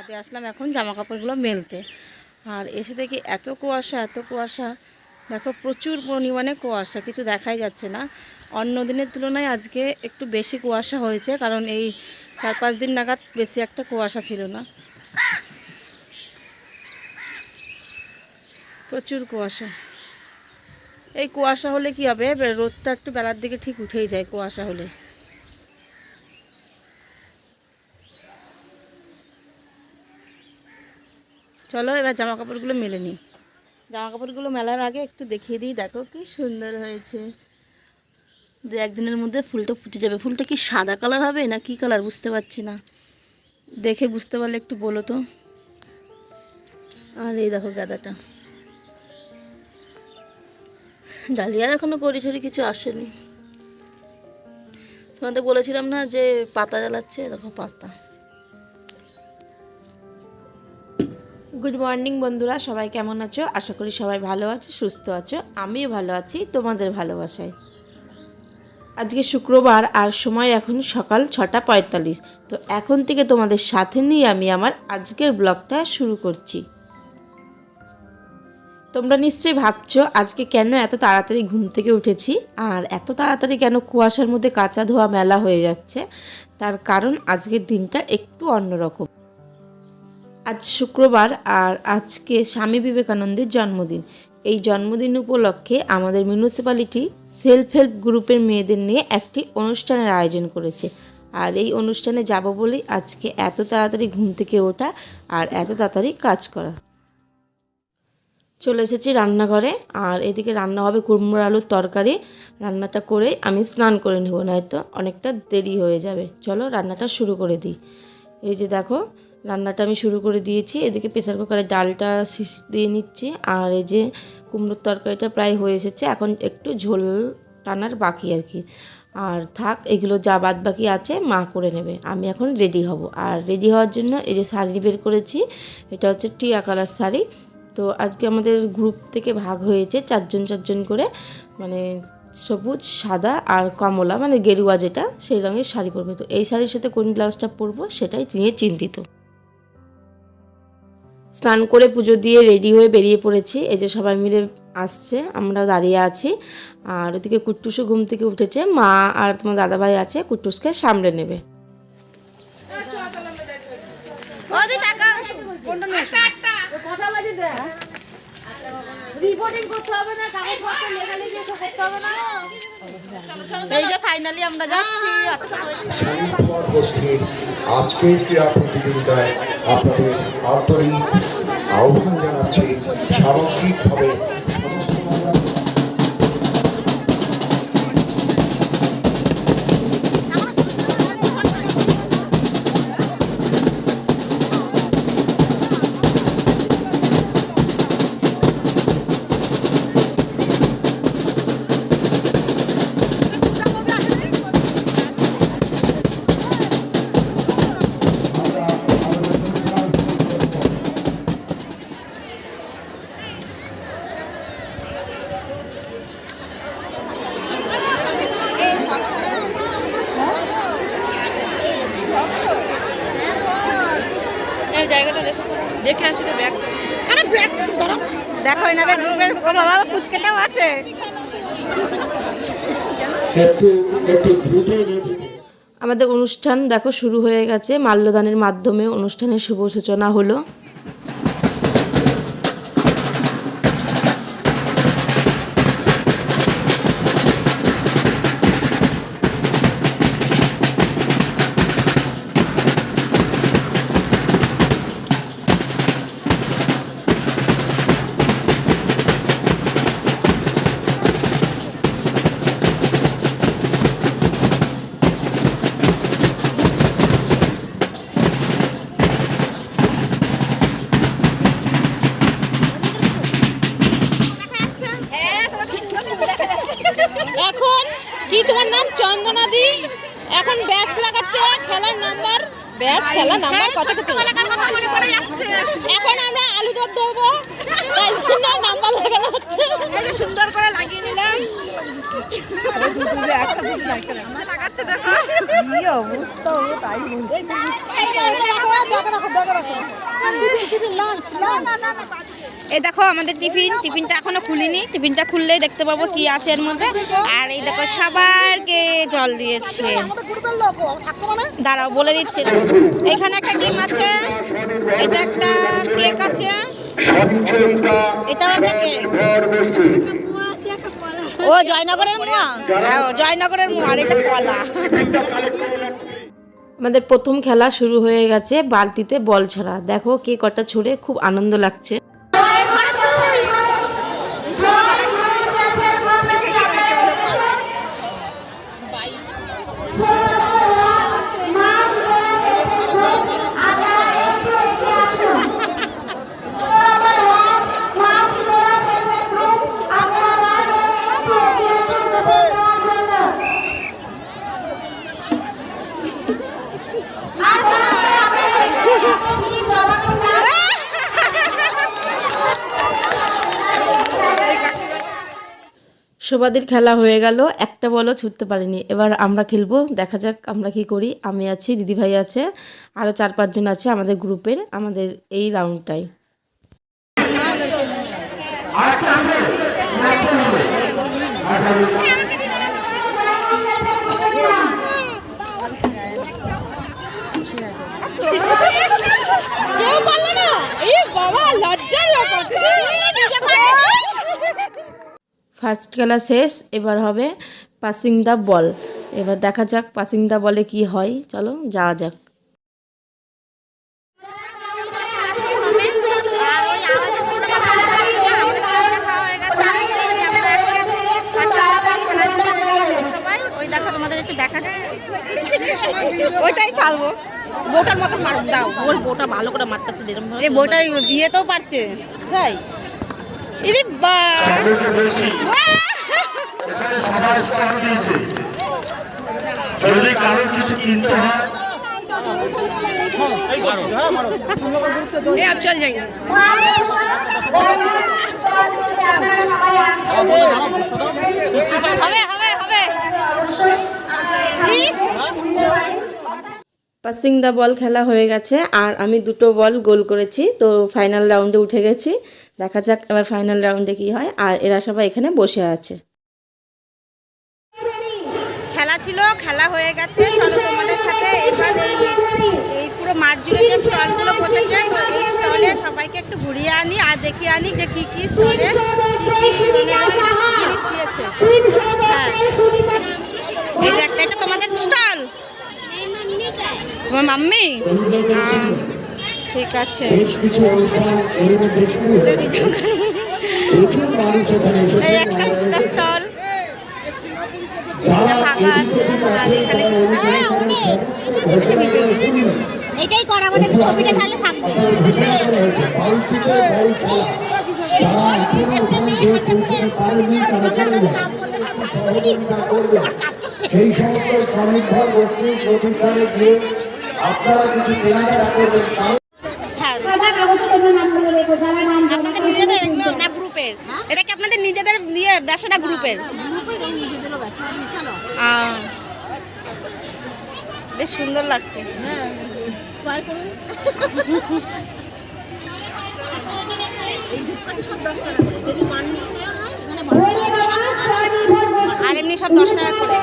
ছাদে আসলাম এখন জামা কাপড়গুলো মেলতে। আর এসে দেখি এত কুয়াশা এত কুয়াশা। দেখো প্রচুর পরিমাণে কুয়াশা, কিছু দেখাই যাচ্ছে না। অন্য দিনের তুলনায় আজকে একটু বেশি কুয়াশা হয়েছে, কারণ এই চার পাঁচ দিন নাগাদ বেশি একটা কুয়াশা ছিল না। প্রচুর কুয়াশা। এই কুয়াশা হলে কি হবে? রোদটা একটু বেলার দিকে ঠিক উঠেই যায়, কুয়াশা হলে। চলো এবার জামা কাপড়গুলো মেলে নিই। জামা কাপড়গুলো মেলার আগে একটু দেখিয়ে দিই, দেখো কি সুন্দর হয়েছে। দু একদিনের মধ্যে ফুলটা ফুটে যাবে। ফুলটা কি সাদা কালার হবে না কি কালার বুঝতে পারছি না। দেখে বুঝতে পারলে একটু বলো তো। আর এই দেখো গাদাটা। ডালিয়ার এখনও করি ঠরি কিছু আসেনি। তোমাদের বলেছিলাম না যে পাতা জ্বালাচ্ছে? দেখো পাতা। গুড মর্নিং বন্ধুরা, সবাই কেমন আছো? আশা করি সবাই ভালো আছো, সুস্থ আছো। আমিও ভালো আছি, তোমাদের ভালোবাসায়। আজকে শুক্রবার আর সময় এখন সকাল ছটা পঁয়তাল্লিশ। তো এখন থেকে তোমাদের সাথে নিয়ে আমি আমার আজকের ব্লগটা শুরু করছি। তোমরা নিশ্চয়ই ভাবছ, আজকে কেন এত তাড়াতাড়ি ঘুম থেকে উঠেছি? আর এত তাড়াতাড়ি কেন কুয়াশার মধ্যে কাঁচা ধোয়া মেলা হয়ে যাচ্ছে? তার কারণ আজকের দিনটা একটু অন্যরকম। আজ শুক্রবার আর আজকে স্বামী বিবেকানন্দের জন্মদিন। এই জন্মদিন উপলক্ষে আমাদের মিউনিসিপ্যালিটি সেলফ হেল্প গ্রুপের মেয়েদের নিয়ে একটি অনুষ্ঠানের আয়োজন করেছে। আর এই অনুষ্ঠানে যাব বলেই আজকে এত তাড়াতাড়ি ঘুম থেকে ওঠা আর এত তাড়াতাড়ি কাজ করা। চলে এসেছি রান্নাঘরে আর এদিকে রান্না হবে কুমড়ো আলুর তরকারি। রান্নাটা করে আমি স্নান করে নেব, নয়তো অনেকটা দেরি হয়ে যাবে। চলো রান্নাটা শুরু করে দিই। এই যে দেখো রান্নাটা আমি শুরু করে দিয়েছি। এদিকে প্রেসার কুকারে ডালটা শীষ দিয়ে নিচ্ছি। আর এই যে কুমড়োর তরকারিটা প্রায় হয়ে এসেছে, এখন একটু ঝোল টানার বাকি আর কি। আর থাক, এগুলো যা বাদ বাকি আছে মা করে নেবে। আমি এখন রেডি হব। আর রেডি হওয়ার জন্য এই যে শাড়ি বের করেছি, এটা হচ্ছে টিয়া কালার শাড়ি। তো আজকে আমাদের গ্রুপ থেকে ভাগ হয়েছে চারজন চারজন করে মানে সবুজ, সাদা আর কমলা মানে গেরুয়া যেটা, সেই রঙের শাড়ি পরবে। তো এই শাড়ির সাথে কোন ব্লাউজটা পরবো সেটাই নিয়ে চিন্তিত। স্নান করে পুজো দিয়ে রেডি হয়ে বেরিয়ে পড়েছি। এই যে সবাই মিলে আসছে আমরা দাঁড়িয়ে আছি। আর ওদিকে কুট্টুসও ঘুম থেকে উঠেছে। মা আর তোমার দাদাভাই আছে কুট্টুসকে সামলে নেবে। এই যে ফাইনালি আমরা যাচ্ছি গোষ্ঠীর আজকের ক্রীড়া প্রতিযোগিতায় আপনাদের আন্তরিক আহ্বান জানাচ্ছি। সামগ্রিকভাবে দেখে আসি তো ব্যাগ? দেখো এনাদের গ্রুপের বাবা পুচকেটাও আছে। আমাদের অনুষ্ঠান দেখো শুরু হয়ে গেছে। মাল্যদানের মাধ্যমে অনুষ্ঠানের শুভ সূচনা হলো। খেলা নাম্বার কত কিছু এখন আমরা আলু দর দেবো তাই জন্য নাম্বার লাগানো হচ্ছে সুন্দর করে লাগিয়ে নিলাম লাঞ্চ দেখো এই দেখো আমাদের টিফিন টিফিনটা এখনও খুলিনি। টিফিনটা খুললেই দেখতে পাবো কি আছে এর মধ্যে। আর এই দেখো সবারকে জল দিয়েছে। দাঁড়াও বলে দিচ্ছি। এখানে একটা ডিম আছে এটা একটা কেক আছে এটাও একটা কেক। ও জয়নগরের মোয়া? হ্যাঁ, জয়নগরের মোয়া আর এটা কলা। আমাদের প্রথম খেলা শুরু হয়ে গেছে বালতিতে বল ছড়া। দেখো কে কটা ছুড়ে খুব আনন্দ লাগছে। Yeah. সবাদের খেলা হয়ে গেল, একটা বলও ছুটতে পারিনি। এবার আমরা খেলব, দেখা যাক আমরা কি করি। আমি আছি, দিদিভাই আছে আরও চার পাঁচজন আছে আমাদের গ্রুপের, আমাদের এই রাউন্ডটাই। কেউ পারল না এই বাবা লজ্জার ব্যাপার ছি, নিজে পারল। ফার্স্ট খেলা শেষ এবার হবে পাসিং দ্য বল এবার দেখা যাক পাসিং দ্য বলে কি হয়। চলো যাওয়া যাক। দেখাচ্ছি ওইটাই ছাড়বো। বউটার মতো মার দাও বউটা ভালো করে মারতেছে ভাবে। এই বইটা দিয়েতেও পারছে। তাই? দিয়েছে যদি কারোর কিছু কিনতে হয় পাসিং দ্য বল খেলা হয়ে গেছে আর আমি দুটো বল গোল করেছি তো ফাইনাল রাউন্ডে উঠে গেছি। দেখা যাক এবার ফাইনাল রাউন্ডে কি হয়। আর এরা সবাই এখানে বসে আছে। খেলা ছিল খেলা হয়ে গেছে। চলো তোমাদের সাথে এবার এই এই পুরো মাঠ জুড়ে যে স্টলগুলো বসেছে তো এই স্টলে সবাইকে একটু ঘুরিয়ে আনি আর দেখিয়ে আনি যে কি কি স্টলে মানে জিনিস দিয়েছে। হ্যাঁ। এই যে একটা এটা তোমাদের স্টল তোমার মাম্মি ঠিক আছে। বেশ কিছু অনুষ্ঠান এর মধ্যে শুরু হয়ে প্রচুর মানুষ এখানে এসেছে একটা ফুচকা স্টল। ফাঁকা আছে এখানে শুনুন। এটাই কর আমাদের ছবিটা তাহলে থাকবে। সেই সমস্ত স্বনির্ভর গোষ্ঠীর প্রতিষ্ঠানে গিয়ে আপনারা কিছু কেনাকাটা করবেন কারণ হ্যাঁ সাদা কাগজ পেপার নাম বলে রেখো যারা নাম আপনাদের নিজেদের না গ্রুপের? এটা কি আপনাদের নিজেদের নিয়ে ব্যবসা গ্রুপের? নিজেদেরও ব্যবসা বিশাল আছে। বেশ সুন্দর লাগছে। হ্যাঁ ট্রাই করুন। এই ধূপকাঠি সব দশ টাকা করে। যদি বান্ডিল নেওয়া হয় এখানে বান্ডিল আছে আর এমনি সব দশ টাকা করে।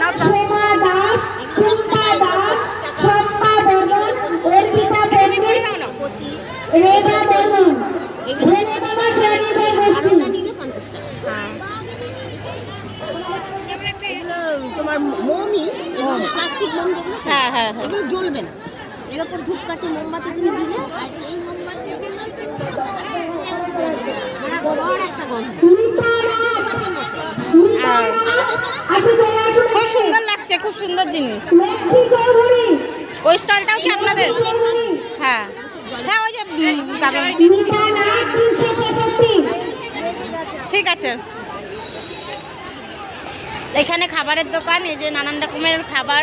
নাও এগুলো দশ টাকা এগুলো পঁচিশ টাকা এগুলো পঁচিশ টাকা। পঁচিশ এগুলো চল্লিশ প্লাস্টিক মোম যেগুলো হ্যাঁ হ্যাঁ হ্যাঁ। এগুলো জ্বলবে না। এর উপর ধূপকাঠি মোমবাতি তুমি দিলে? আর এই সারা ঘর একটা গন্ধ? খুব সুন্দর লাগছে খুব সুন্দর জিনিস। ওই স্টলটাও কি আপনাদের? হ্যাঁ। হ্যাঁ ওই যে ঠিক আছে। এখানে খাবারের দোকান এই যে নানান রকমের খাবার।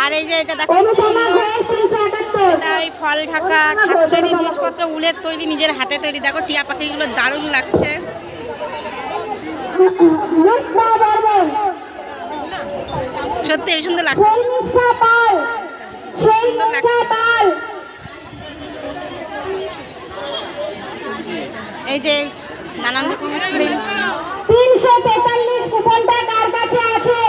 আর এই যে এটা দেখো ওই ফল ঢাকা খাদ্য জিনিসপত্র উলের তৈরি নিজের হাতে তৈরি দেখো টিয়া পাখিগুলো দারুণ লাগছে সত্যি সুন্দর লাগছে। পাল শর্মিষ্ঠা এই যে নানান তিনশো তেতাল্লিশ কুপনটা কার কাছে আছে?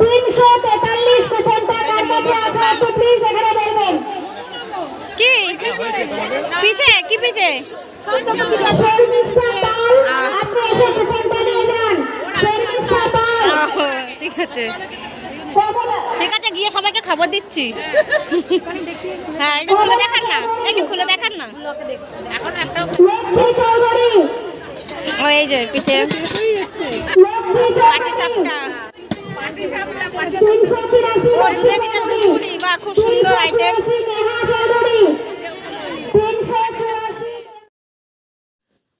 তিনশো তেতাল্লিশ কুপনটা কার কাছে আছে? একটু প্লিজ এখানে বলবেন। কি? পিঠে? কি পিঠে? শর্মিষ্ঠা পাল আপনি এসে কুপনটা নিয়ে যান শর্মিষ্ঠা পাল আহ, ঠিক আছে কখন ঠিক আছে গিয়ে সবাইকে খবর দিচ্ছি। হ্যাঁ দেখান খুলে দেখান না। যে পিঠে। খুব সুন্দর আইটেম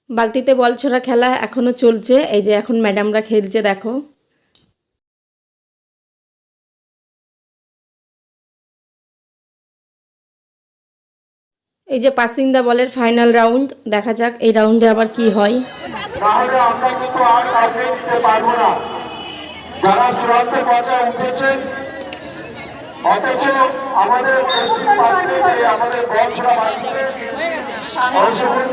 বালতিতে বল ছোড়া খেলা এখনও চলছে, এই যে এখন ম্যাডামরা খেলছে, দেখো। এই যে পাসিং দা বলের ফাইনাল রাউন্ড দেখা যাক এই রাউন্ডে আবার কি হয় তাহলে আমরা কিন্তু আর কাউকে দিতে পারব না যারা চূড়ান্ত পর্যায়ে উঠেছেন অথচ আমাদের পশ্চিম পাত্রে যে আমাদের বংশরা অংশগ্রহণ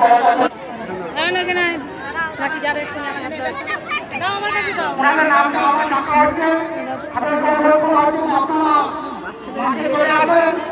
আপনারা মাঠে চলে আসেন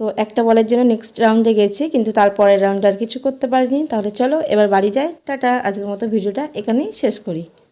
তো একটা বলের জন্য নেক্সট রাউন্ডে গেছি, কিন্তু তারপরের রাউন্ডে আর কিছু করতে পারিনি। তাহলে চলো, এবার বাড়ি যাই। টাটা, আজকের মতো ভিডিওটা এখানেই শেষ করি।